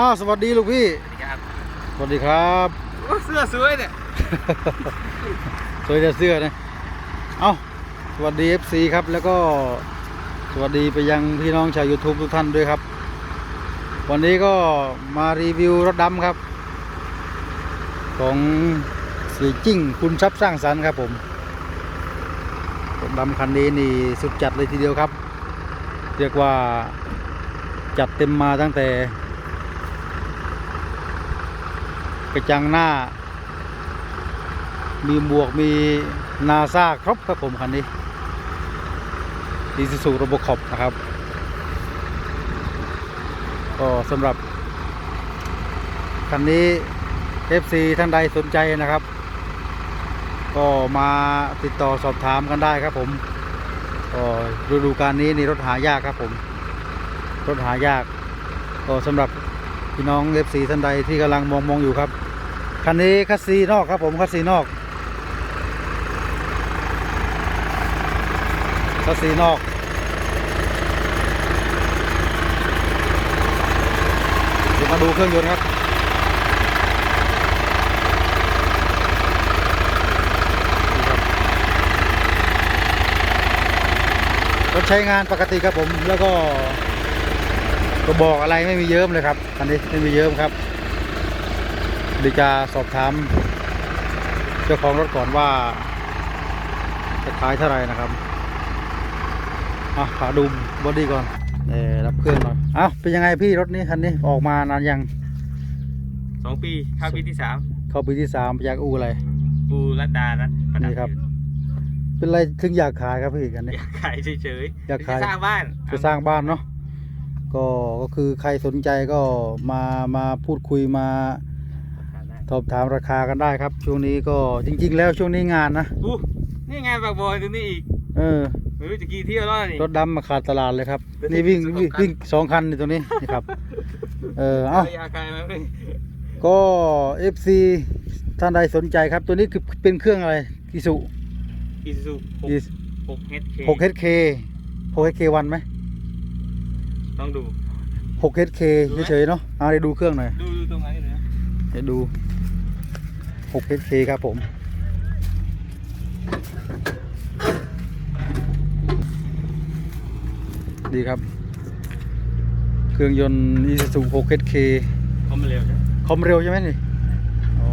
อ้าวสวัสดีลูกพี่สวัสดีครับสวัสดีครับโอ้เสื้อสวยเนี่ยสวยแต่เสื้อนะ เอ้าสวัสดี FC ครับ แล้วก็สวัสดีไปยังพี่น้องชาว YouTube ทุกท่านด้วยครับ วันนี้ก็มารีวิวรถดำครับ ของสีจิ้งคุณทรัพย์สร้างสรรค์ครับผม รถดำคันนี้นี่สุดจัดเลยทีเดียวครับ เรียกว่าจัดเต็มมาตั้งแต่ กระจังหน้า มีหมวกมีนาซาครบครับผมคันนี้ดีซูซูระบบขอบนะครับ ก็สำหรับ คันนี้ FC ท่านใดสนใจนะครับ ก็มาติดต่อสอบถามกันได้ครับผมก็ฤดูการนี้นี่รถหายากครับผม รถหายาก ก็สำหรับ พี่น้อง FC ท่านใดที่กำลังมองมองอยู่ครับ คันนี้คัสซีนอกครับผมคัสซีนอกคัสซีนอกเดี๋ยวมาดูเครื่องยนต์ครับรถใช้งานปกติครับผมแล้วก็ กระบอกอะไรไม่มีเยิ้มเลยครับคันนี้ไม่มีเยิ้มครับเดี๋ยวจะสอบถามเจ้าของรถก่อนว่า จะขายเท่าไหร่นะครับอะขอดูบอดี้ก่อนเออรับเครื่องหน่อยเอ้าเป็นยังไงพี่รถนี้คันนี้ออกมานานยังสองปีเข้าปีที่สามเข้าปีที่สามอยากอูอะไรปูรัตดารัตประดับนี่ครับ เป็นไรถึงอยากขายครับพี่กันอนี้ยากขายเฉยๆอยากขายจะสร้างบ้านจะสร้างบ้านเนาะ ก็ก็คือใครสนใจก็มามาพูดคุยมาสอบถามราคากันได้ครับ ช่วงนี้ก็จริง ๆ แล้วช่วงนี้งานนะอู้นี่ไงปากบอยตรงนี้อีกเออไม่รู้จะกี่เที่ยวแล้วนี่รถดำมาขาดตลาดเลยครับเป็นนี่วิ่งสองวิ่งคันวิ่งสองคันนี่ตรงนี้นี่ครับ เออเอ้าระยะไกลไหมพี่ก็ FC ท่านใดสนใจครับ ตัวนี้คือเป็นเครื่องอะไรกิสุอีซูหกยีหกเฮดเคหก HK หก HK วันไหม ต้องดูหก HK เฉยๆเนาะเอาเดี๋ยวดูเครื่องหน่อย ดูดูตรงไหนเลยนะเดี๋ยวดูหก HK ครับผม ดีครับ เครื่องยนต์ Isuzu 6 HK เขามาเร็วใช่ไหมคอมเร็วใช่ไหมนี่ อ๋อ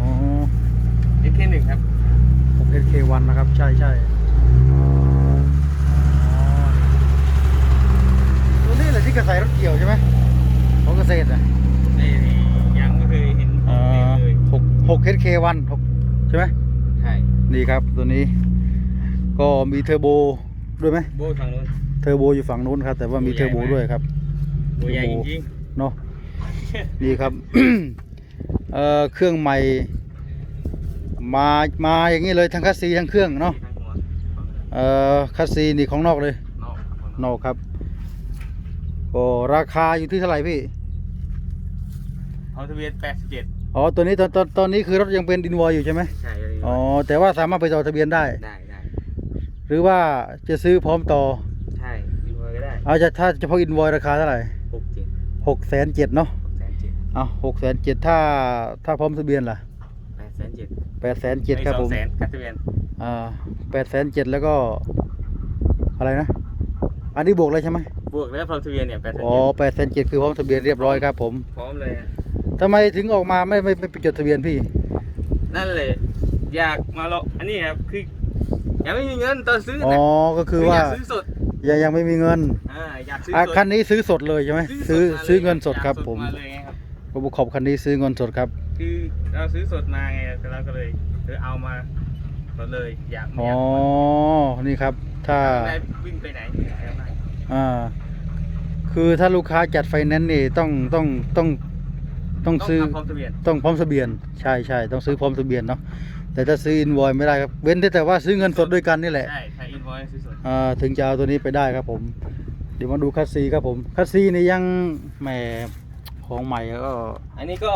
เฮดเคหนึ่งครับ 6 HK วันนะครับ ใช่ใช่อ๋อตัวนี้แหละ ที่กระใสรถเกี่ยวใช่ไหมของเกษตรอะนี่นี่ยังไม่เคยเห็นขอ๋อองเล่นเลยหกหก HK วันหกใช่ไหมใช่นี่ครับตัวนี้ ก็มีเทอร์โบด้วยไหมโบทางนู้นเทอร์โบอยู่ฝั่งนู้นครับ แต่ว่ามีโบใหญ่เทอร์โบไหมด้วยครับโบใหญ่จริงเนาะนี่ครับเอ่อเครื่องใหม่มามาอย่างนี้เลยทั้งคัสซีทั้งเครื่องๆเนาะทางหัวเอ่อคัสซีนี่ของนอกเลยนอกนอกครับ ก็ราคาอยู่ที่เท่าไหร่พี่เอาทะเบียน87อ๋อตัวนี้ตอนตอนตอนนี้คือรถยังเป็นดินวอยอยู่ใช่ไหมใช่เลยอ๋อแต่ว่าสามารถไปต่อทะเบียนได้ ได้ได้หรือว่าจะซื้อพร้อมต่อใช่อินวอยก็ได้เอาจะถ้าเฉพาะอินวอยราคาเท่าไหร่หกเจ็ดหกแสนเจ็ดเนาะหกแสนเจ็ดเอาหกแสนเจ็ดถ้าถ้าพร้อมทะเบียนล่ะแปดแสนเจ็ดแปดแสนเจ็ดครับผมแสนค่าทะเบียนอ่าแปดแสนเจ็ดแล้วก็อะไรนะ อันนี้บวกเลยใช่ไหม บวกแล้วพร้อมทะเบียนเนี่ยแปดแสนอ๋อเจ็ดแปดแสนเจ็ดคือพร้อมทะเบียนเรียบร้อยครับผมพร้อมเลยอะทำไมถึงออกมาไม่ไม่ไม่ไปจดทะเบียนพี่ นั่นเลย อยากมาลองอันนี้ครับคือยังไม่มีเงินตอนซื้ออ๋อ นะก็คือว่าอยากซื้อสดยังยังไม่มีเงินอ่าอยากซื้ออะสดคันนี้ซื้อสดเลยใช่ไหมซื้อสดมาลยซื้อเงินสดครับอยากผมมาเลยไงครับระบบขอบคันนี้ซื้อเงินสดครับ คือเราซื้อสดมาไงเราก็เลยเออเอามาสดเลยอยากอ๋ออยากนี่ครับ ถ้า ได้วิ่งไปไหนไปไหนอ่า คือถ้าลูกค้าจัดไฟแนนซ์นี่ต้องต้องต้องต้องต้องซื้อทำพร้อมทะเบียนต้องพร้อมทะเบียนใช่ใช่ต้องซื้อพร้อมทะเบียนเนาะแต่ถ้าซื้ออินวอยไม่ได้ครับเว้นแต่ว่าซื้อเงินสดด้วยกันนี่แหละใช่ใช่อินวอยซื้อสดอ่าถึงจะเอาตัวนี้ไปได้ครับผม เดี๋ยวมาดูคัสซีครับผมคัสซีนี่ยังแหมของใหม่ก็อันนี้ก็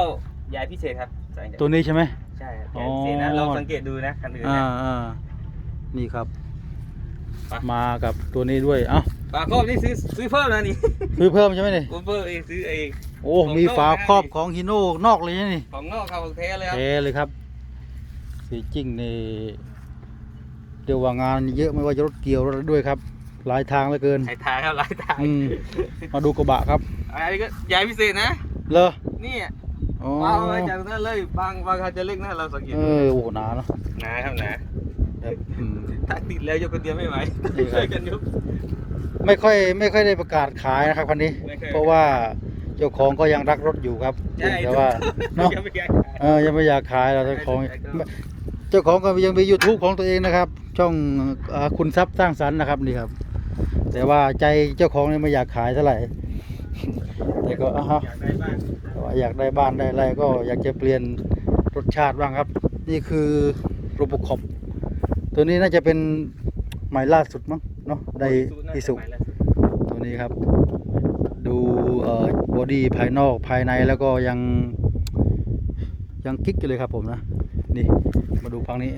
ใหญ่พิเศษครับใช่ครับตัวนี้ใช่ไหมใช่ครับอ๋ใหอญ่พิเศษนะลองสังเกตดูนะคันอื่นอ่านะอ่านี่ครับไปมากับตัวนี้ด้วยเอ้า ปากครอบนี่ซื้อซื้อเพิ่มนะนี่ซื้อเพิ่มใช่ไหมนี่ผมเพิ่มเองซื้อเองโโอ้ของมีนอกฝานะครอบของฮิโน่นอกเลยนะนี่ของนอกครับของแท้เลยครับเทเลยครับสีจริงนี่เดี๋ยวว่างานเยอะไม่ว่าจะรถเกี่ยวรถอะไรด้วยครับ หลายทางเหลือเกินหลายทางครับหลายทางอืมมาดูกระบะครับอันนี้ก็ใหญ่พิเศษนะเลอนี่อะอ๋อวางมาจากนั้นเลยบางบางเขาจะเล็กนะเราสังเกตเออโอ้โหหนาเนอะนะครับนะแบบอืมถ้าติดแล้วยกคนเดียวไม่ไหวนี่ครับช่วยกันยก ไม่ค่อยไม่ค่อยได้ประกาศขายนะครับคันนี้ ไม่เคย เพราะว่าเจ้าของก็ยังรักรถอยู่ครับใช่แต่ว่าเนาะยังไม่อยากเออยังไม่อยากขายเราเจ้าของใช่ใช่เจ้าของก็ยังมี YouTube ของตัวเองนะครับ ช่องเอ่อคุณทรัพย์สร้างสรรค์นะครับนี่ครับ แต่ว่าใจเจ้าของเนี่ยไม่อยากขายเท่าไหร่ แต่ก็อะฮะ อยากได้บ้างแต่ว่าอยากได้บ้านได้อะไรก็อยากจะเปลี่ยนรสชาติบ้างครับ นี่คือโรบคอปตัวนี้น่าจะเป็นใหม่ล่าสุดมั้ง เนาะไดอิสุตัวนี้ครับ ดูเอ่อบอดี้ภายนอกภายในแล้วก็ยังยังกิ๊กอยู่เลยครับผมนะนี่มาดูพังนี้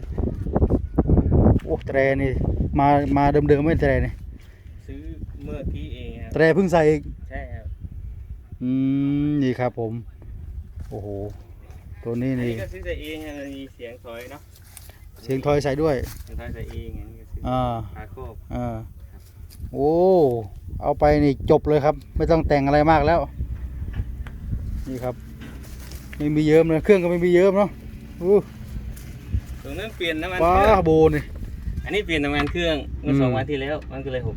โอ้แตรนี่มามาเดิมๆไม่แตรนี่ซื้อเมื่อกี้เองครับแตรเพิ่งใส่อีกใช่ครับอืมนี่ครับผม โอ้โหตัวนี้อันนี่นี้ก็ซื้อใส่เองครับมันมีเสียงถอยเนาะเสียงทอยใส่ด้วยเสียงถอยใส่เองอันนี้ก็ซื้อ อ่าขาโคบอ่าโอ้ เอาไปนี่จบเลยครับ ไม่ต้องแต่งอะไรมากแล้ว นี่ครับ ไม่มีเยิ้มเลยเครื่องก็ไม่มีเยิ้มเนาะอู้ตรงนั้นเปลี่ยนน้ำมันว้าเครื่องโบนี่อันนี้เปลี่ยนน้ำมันเครื่องเมื่ออมสองวันที่แล้ว มันก็เลยหก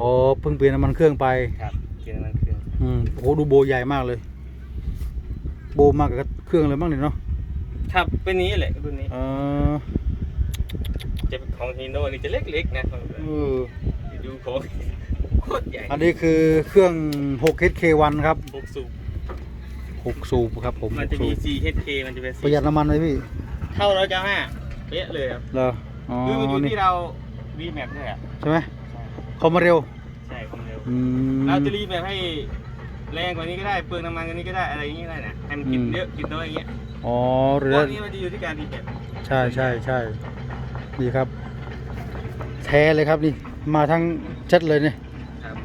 อ๋อเพิ่งเปลี่ยนน้ำมันเครื่องไปครับเปลี่ยนน้ำมันเครื่องอืมโอ้โหดูโบใหญ่มากเลย โบมากกับเครื่องเลยมั้งเนี่ยเนาะครับเป็นนี้แหละรุ่นนี้เออ จะเป็นของฮีโน่นี่จะเล็กๆนะเออดูของโคตรใหญ่อันนี้คือเครื่อง 6HK1 ครับหกสูบ6สูบครับผมมันจะหมีกสูบ 4HK มันจะเป็นประหยัดน้ำมันไหมพี่เท่าเราจะห้าเป๊ะเลยครับเหรออ๋อคือมันอยู่นี่ที่เรารีแมปด้วยอะใช่ไหมคอมมาเร็วใช่ความเร็วอืมเราจะรีแมปให้แรงกว่านี้ก็ได้เปลืองน้ำมันกว่านี้ก็ได้อะไรอย่างนี้ก็ได้นะให้มันกินอืมเยอะกินน้อยอย่างเงี้ยอ๋อหพรือวกนี้มันจะอยู่ที่การรีแมปใช่ใช่ใช่ นี่ครับ แท้เลยครับนี่ มาทั้งเช็ดเลยนี่ครับ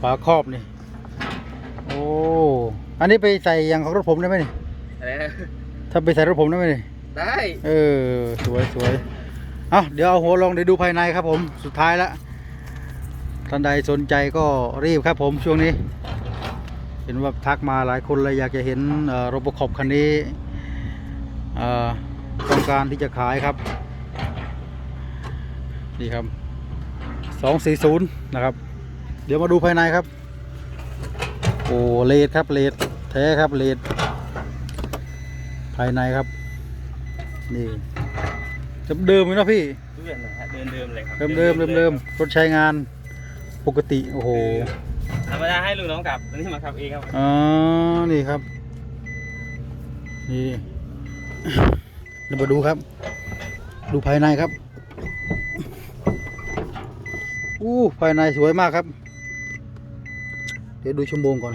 ฝาครอบนี่ โอ้ อันนี้ไปใส่อย่างของรถผมได้ไหมนี่อะไรนะถ้าไปใส่รถผมได้ไหมนี่ได้เออ สวยสวยเอาเดี๋ยวเอาหัวลงเดี๋ยวดูภายในครับผม สุดท้ายละท่านใดสนใจก็รีบครับผมช่วงนี้ เห็นว่าทักมาหลายคนเลยอยากจะเห็นโรบคอปคันนี้เอ่อต้องการที่จะขายครับ นี่ครับ 240 นะครับ เดี๋ยวมาดูภายในครับ โอ้เลดครับเลดแท้ครับเลดภายในครับ นี่เดิมๆเลยเนาะพี่ทุกอย่างนะฮะเดิมเดิมๆเลยครับเดิมเดิมเดิมเดิมๆรถใช้งานปกติโอ้โหธรรมดาให้ลูกน้องขับอันนี้มาขับเองครับอ๋อนี่ครับ นี่เดี๋ยวมาดูครับ ดูภายในครับ อู้ภายในสวยมากครับ เดี๋ยวดูชั่วโมงก่อน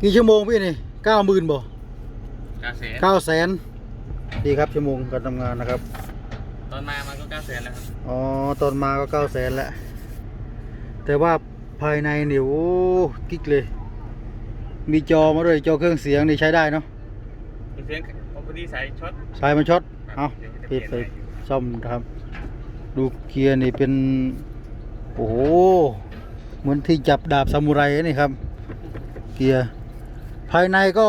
กี่ชั่วโมงพี่นี่เก้าหมื่นบ่เก้าแสนเก้าแสนดีครับชั่วโมงการทำงานนะครับ ตอนมามันก็เก้าแสนแล้วครับ อ๋อ ตอนมาก็เก้าแสนแล้วแต่ว่าภายในนี่โอ้กิ๊กเลย มีจอมาด้วยจอเครื่องเสียงนี่ใช้ได้เนาะมีเสียงพอดีสายช็อตสายมันช็อต เอาดี๋ยวจะปิดไปเปลี่ยนใหม่ ซ่อมนะครับ ดูเกียร์นี่เป็น โอ้โห เหมือนที่จับดาบซามูไรนี่ครับ เกียร์ภายในก็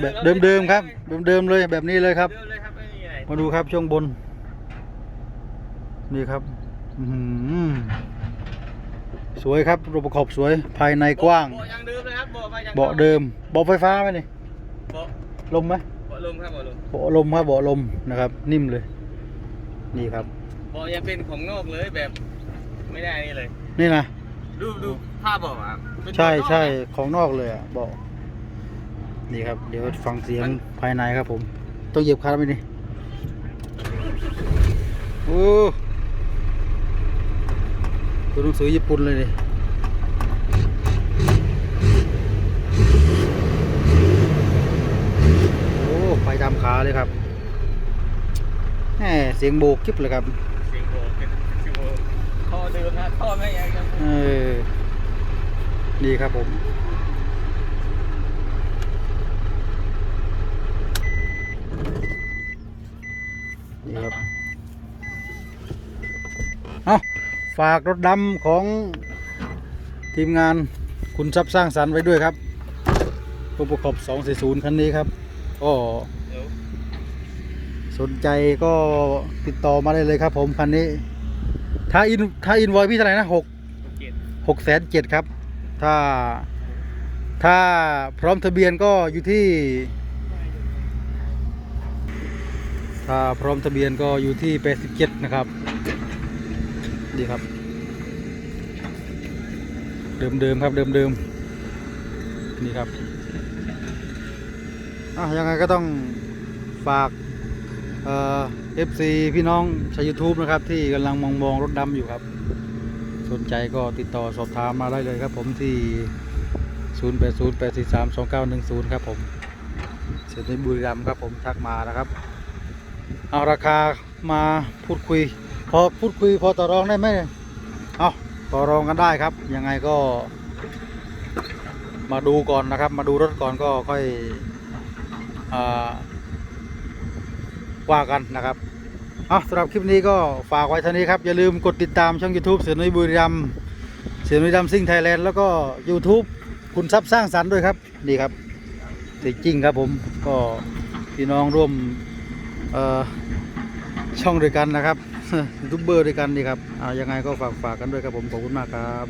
แบบเดิมๆครับเดิมๆเลยแบบนี้เลยครับเดิมเลยครับไม่มีอะไรมาดูครับช่วงบน นี่ครับอื้อหือสวยครับรูปประกอบสวยภายในกว้าง เบาะยังเดิมเลยครับเบาะมายังเบาะเดิมเบาะไฟฟ้าไหมนี่เบาะลมไหมเบาะ ลมครับเบาะลมเบาะลมครับเบาะลมนะครับ นิ่มเลย นี่ครับเบาะยังเป็นของนอกเลยแบบ ไม่ได้นี่เลย นี่นะดูดูผ้าเบาะอะเป็นใช่เบาะนอกใช่นะของนอกเลยอะเบาะนี่ครับ เดี๋ยวฟังเสียงภายในครับผม ต้องเหยียบคาร์ไหมนี่โอ้ตัวหนังสือญี่ปุ่นเลยนี่โอ้ ไปตามขาเลยครับแหมเสียงโบกคลิปเลยครับเสียงโบกเป็นเสียงโบกท่อเดิมนะท่อไม่ยังจะเออดีครับผมนี่ครับเอาฝากรถดำของทีมงานคุณทรัพย์สร้างสรรค์ไว้ด้วยครับผู้ประกอบ240คันนี้ครับก็เดี๋ยว สนใจก็ติดต่อมาได้เลยครับ ผมคันนี้ ถ้าอินถ้าอินวอยพี่เท่าไหร่นะหกหกแสนเจ็ดครับ ถ้าถ้าพร้อมทะเบียนก็อยู่ที่ ถ้าพร้อมทะเบียนก็อยู่ที่แปดสิบเจ็ดนะครับดีครับ เดิมเดิมๆครับเดิมเดิมๆนี่ครับอะยังไงก็ต้อง ฝากเอ่อฟซีพี่น้องชาวยูทูบนะครับ ที่กำลังมองมองรถดำอยู่ครับ สนใจก็ติดต่อสอบถามมาได้เลยครับผมที่ 0808432910 ครับผมเสร็จในบุรีรัมย์ครับผมทักมานะครับ เอาราคามาพูดคุย พอพูดคุยพอต่อรองได้ไหมเอาต่อรองกันได้ครับ ยังไงก็มาดูก่อนนะครับ มาดูรถก่อนก็ค่อยอา ว่ากันนะครับเอาสำหรับคลิปนี้ก็ฝากไว้เท่านี้ครับ อย่าลืมกดติดตามช่อง YouTube เสือนุ้ยบุรีรัมเสือนุ้ยดำซิ่งไทยแลนด์แล้วก็ YouTube คุณทรัพย์สร้างสรรค์ด้วยครับนี่ครับจริงจริงครับผมก็พี่น้องร่วมช่องด้วยกันนะครับยูทูบเบอร์ด้วยกันนี่ครับเอายังไงก็ฝากฝากกันด้วยครับผมขอบคุณมากครับ